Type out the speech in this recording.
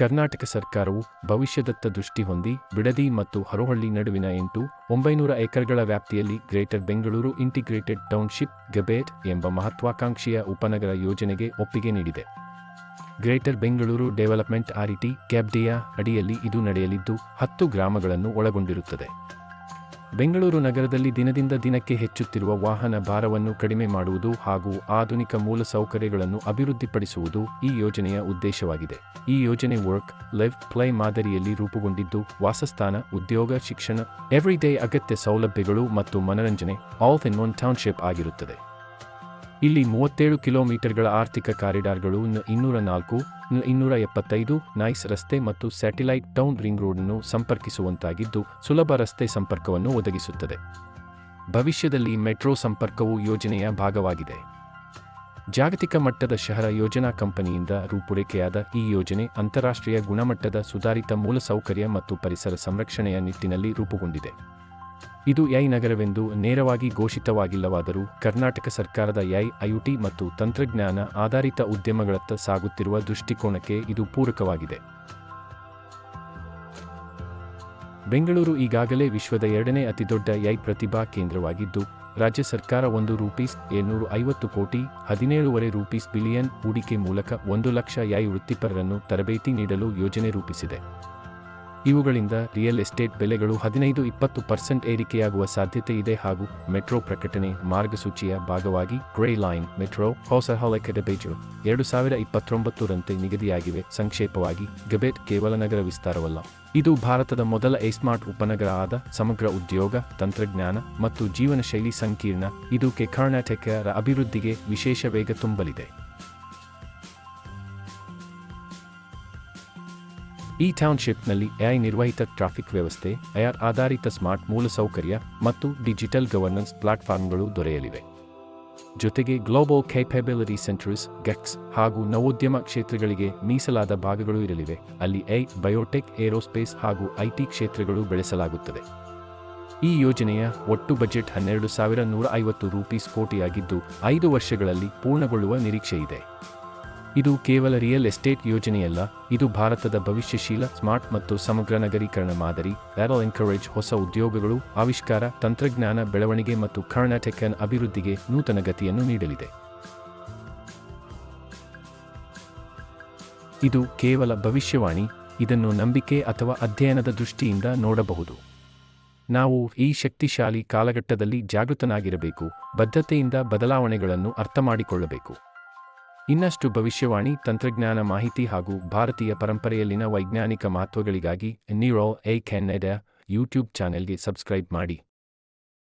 ಕರ್ನಾಟಕ ಸರ್ಕಾರವು ಭವಿಷ್ಯದತ್ತ ದೃಷ್ಟಿ ಹೊಂದಿ ಬಿಡದಿ ಮತ್ತು ಹರೋಹಳ್ಳಿ ನಡುವಿನ ಎಂಟು ಒಂಬೈನೂರ ಎಕರೆಗಳ ವ್ಯಾಪ್ತಿಯಲ್ಲಿ ಗ್ರೇಟರ್ ಬೆಂಗಳೂರು ಇಂಟಿಗ್ರೇಟೆಡ್ ಟೌನ್ಶಿಪ್, ಗಬೇಟ್ ಎಂಬ ಮಹತ್ವಾಕಾಂಕ್ಷೆಯ ಉಪನಗರ ಯೋಜನೆಗೆ ಒಪ್ಪಿಗೆ ನೀಡಿದೆ. ಗ್ರೇಟರ್ ಬೆಂಗಳೂರು ಡೆವಲಪ್ಮೆಂಟ್ ಆರಿಟಿ ಕ್ಯಾಬ್ಡಿಯಾ ಅಡಿಯಲ್ಲಿ ಇದು ನಡೆಯಲಿದ್ದು ಹತ್ತು ಗ್ರಾಮಗಳನ್ನು ಒಳಗೊಂಡಿರುತ್ತದೆ. ಬೆಂಗಳೂರು ನಗರದಲ್ಲಿ ದಿನದಿಂದ ದಿನಕ್ಕೆ ಹೆಚ್ಚುತ್ತಿರುವ ವಾಹನ ಭಾರವನ್ನು ಕಡಿಮೆ ಮಾಡುವುದು ಹಾಗೂ ಆಧುನಿಕ ಮೂಲಸೌಕರ್ಯಗಳನ್ನು ಅಭಿವೃದ್ಧಿಪಡಿಸುವುದು ಈ ಯೋಜನೆಯ ಉದ್ದೇಶವಾಗಿದೆ. ಈ ಯೋಜನೆ ವರ್ಕ್, ಲೈವ್, ಪ್ಲೈ ಮಾದರಿಯಲ್ಲಿ ರೂಪುಗೊಂಡಿದ್ದು, ವಾಸಸ್ಥಾನ, ಉದ್ಯೋಗ, ಶಿಕ್ಷಣ, ಎವ್ರಿಡೇ ಅಗತ್ಯ ಸೌಲಭ್ಯಗಳು ಮತ್ತು ಮನರಂಜನೆ, ಆಲ್ ಇನ್ ಒನ್ ಟೌನ್ಶಿಪ್ ಆಗಿರುತ್ತದೆ. ಇಲ್ಲಿ ಮೂವತ್ತೇಳು ಕಿಲೋಮೀಟರ್ಗಳ ಆರ್ಥಿಕ ಕಾರಿಡಾರ್ಗಳು, ನ ಇನ್ನೂರ ನಾಲ್ಕು ಇನ್ನೂರ ಎಪ್ಪತ್ತೈದು, ನೈಸ್ ರಸ್ತೆ ಮತ್ತು ಸ್ಯಾಟಿಲೈಟ್ ಟೌನ್ ರಿಂಗ್ ರೋಡ್ನ್ನು ಸಂಪರ್ಕಿಸುವಂತಾಗಿದ್ದು, ಸುಲಭ ರಸ್ತೆ ಸಂಪರ್ಕವನ್ನು ಒದಗಿಸುತ್ತದೆ. ಭವಿಷ್ಯದಲ್ಲಿ ಮೆಟ್ರೋ ಸಂಪರ್ಕವು ಯೋಜನೆಯ ಭಾಗವಾಗಿದೆ. ಜಾಗತಿಕ ಮಟ್ಟದ ಶಹರ ಯೋಜನಾ ಕಂಪನಿಯಿಂದ ರೂಪುರೇಖೆಯಾದ ಈ ಯೋಜನೆ ಅಂತಾರಾಷ್ಟ್ರೀಯ ಗುಣಮಟ್ಟದ ಸುಧಾರಿತ ಮೂಲಸೌಕರ್ಯ ಮತ್ತು ಪರಿಸರ ಸಂರಕ್ಷಣೆಯ ನಿಟ್ಟಿನಲ್ಲಿ ರೂಪುಗೊಂಡಿದೆ. ಇದು ಯೈ ನಗರವೆಂದು ನೇರವಾಗಿ ಘೋಷಿತವಾಗಿಲ್ಲವಾದರೂ ಕರ್ನಾಟಕ ಸರ್ಕಾರದ ಯೈ ಐಯುಟಿ ಮತ್ತು ತಂತ್ರಜ್ಞಾನ ಆಧಾರಿತ ಉದ್ಯಮಗಳತ್ತ ಸಾಗುತ್ತಿರುವ ದೃಷ್ಟಿಕೋನಕ್ಕೆ ಇದು ಪೂರಕವಾಗಿದೆ. ಬೆಂಗಳೂರು ಈಗಾಗಲೇ ವಿಶ್ವದ ಎರಡನೇ ಅತಿದೊಡ್ಡ ಯೈ ಪ್ರತಿಭಾ ಕೇಂದ್ರವಾಗಿದ್ದು, ರಾಜ್ಯ ಸರ್ಕಾರ ಒಂದು ರೂಪೀಸ್ ಏಳ್ನೂರು ಐವತ್ತು ಕೋಟಿ, ಹದಿನೇಳುವರೆ ರೂಪೀಸ್ ಬಿಲಿಯನ್ ಹೂಡಿಕೆ ಮೂಲಕ ಒಂದು ಲಕ್ಷ ಯೈ ವೃತ್ತಿಪರರನ್ನು ತರಬೇತಿ ನೀಡಲು ಯೋಜನೆ ರೂಪಿಸಿದೆ. ಇವುಗಳಿಂದ ರಿಯಲ್ ಎಸ್ಟೇಟ್ ಬೆಲೆಗಳು ಹದಿನೈದು ಇಪ್ಪತ್ತು ಪರ್ಸೆಂಟ್ ಏರಿಕೆಯಾಗುವ ಸಾಧ್ಯತೆ ಇದೆ ಹಾಗೂ ಮೆಟ್ರೋ ಪ್ರಕಟಣೆ ಮಾರ್ಗಸೂಚಿಯ ಭಾಗವಾಗಿ ಗ್ರೇ ಲೈನ್ ಮೆಟ್ರೋ ಹೊಸ ಕೆಡಬೇಜು ಎರಡು ಸಾವಿರ ಇಪ್ಪತ್ತೊಂಬತ್ತರಂತೆ ನಿಗದಿಯಾಗಿವೆ. ಸಂಕ್ಷೇಪವಾಗಿ, ಗಬೆಟ್ ಕೇವಲ ನಗರ ವಿಸ್ತಾರವಲ್ಲ. ಇದು ಭಾರತದ ಮೊದಲ ಎಸ್ಮಾರ್ಟ್ ಉಪನಗರ ಆದ ಸಮಗ್ರ ಉದ್ಯೋಗ, ತಂತ್ರಜ್ಞಾನ ಮತ್ತು ಜೀವನ ಶೈಲಿ ಸಂಕೀರ್ಣ. ಇದು ಕರ್ನಾಟಕರ ಅಭಿವೃದ್ಧಿಗೆ ವಿಶೇಷ ವೇಗ ತುಂಬಲಿದೆ. ಈ ಟೌನ್ಶಿಪ್ನಲ್ಲಿ ಎಐ ನಿರ್ವಹಿತ ಟ್ರಾಫಿಕ್ ವ್ಯವಸ್ಥೆ, ಎಆರ್ ಆಧಾರಿತ ಸ್ಮಾರ್ಟ್ ಮೂಲಸೌಕರ್ಯ ಮತ್ತು ಡಿಜಿಟಲ್ ಗವರ್ನೆನ್ಸ್ ಪ್ಲಾಟ್ಫಾರ್ಮ್ಗಳು ದೊರೆಯಲಿವೆ. ಜೊತೆಗೆ ಗ್ಲೋಬಲ್ ಕೇಪಬಿಲಿಟಿ ಸೆಂಟರ್ಸ್ ಗೆಕ್ಸ್ ಹಾಗೂ ನವೋದ್ಯಮ ಕ್ಷೇತ್ರಗಳಿಗೆ ಮೀಸಲಾದ ಭಾಗಗಳು ಇರಲಿವೆ. ಅಲ್ಲಿ ಐ ಬಯೋಟೆಕ್, ಏರೋಸ್ಪೇಸ್ ಹಾಗೂ ಐಟಿ ಕ್ಷೇತ್ರಗಳು ಬೆಳೆಸಲಾಗುತ್ತದೆ. ಈ ಯೋಜನೆಯ ಒಟ್ಟು ಬಜೆಟ್ ಹನ್ನೆರಡು ಸಾವಿರ ನೂರ ಐವತ್ತು ರೂಪೀಸ್ ಕೋಟಿಯಾಗಿದ್ದು, ಐದು ವರ್ಷಗಳಲ್ಲಿ ಪೂರ್ಣಗೊಳ್ಳುವ ನಿರೀಕ್ಷೆಯಿದೆ. ಇದು ಕೇವಲ ರಿಯಲ್ ಎಸ್ಟೇಟ್ ಯೋಜನೆಯಲ್ಲ, ಇದು ಭಾರತದ ಭವಿಷ್ಯಶೀಲ, ಸ್ಮಾರ್ಟ್ ಮತ್ತು ಸಮಗ್ರ ನಗರೀಕರಣ ಮಾದರಿ ಲ್ಯಾರಲ್ ಎನ್ಕರೇಜ್ ಹೊಸ ಉದ್ಯೋಗಗಳು, ಆವಿಷ್ಕಾರ, ತಂತ್ರಜ್ಞಾನ, ಬೆಳವಣಿಗೆ ಮತ್ತು ಕರ್ನಾಟಕನ್ ಅಭಿವೃದ್ಧಿಗೆ ನೂತನ ಗತಿಯನ್ನು ನೀಡಲಿದೆ. ಇದು ಕೇವಲ ಭವಿಷ್ಯವಾಣಿ, ಇದನ್ನು ನಂಬಿಕೆ ಅಥವಾ ಅಧ್ಯಯನದ ದೃಷ್ಟಿಯಿಂದ ನೋಡಬಹುದು. ನಾವು ಈ ಶಕ್ತಿಶಾಲಿ ಕಾಲಘಟ್ಟದಲ್ಲಿ ಜಾಗೃತನಾಗಿರಬೇಕು, ಬದ್ಧತೆಯಿಂದ ಬದಲಾವಣೆಗಳನ್ನು ಅರ್ಥಮಾಡಿಕೊಳ್ಳಬೇಕು. ಇನ್ನಷ್ಟು ಭವಿಷ್ಯವಾಣಿ, ತಂತ್ರಜ್ಞಾನ ಮಾಹಿತಿ ಹಾಗೂ ಭಾರತೀಯ ಪರಂಪರೆಯಲ್ಲಿನ ವೈಜ್ಞಾನಿಕ ಮಹತ್ವಗಳಿಗಾಗಿ ನೀರೋ ಎ ಕೆನ್ನೆಡ ಯೂಟ್ಯೂಬ್ ಚಾನೆಲ್ಗೆ ಸಬ್ಸ್ಕ್ರೈಬ್ ಮಾಡಿ.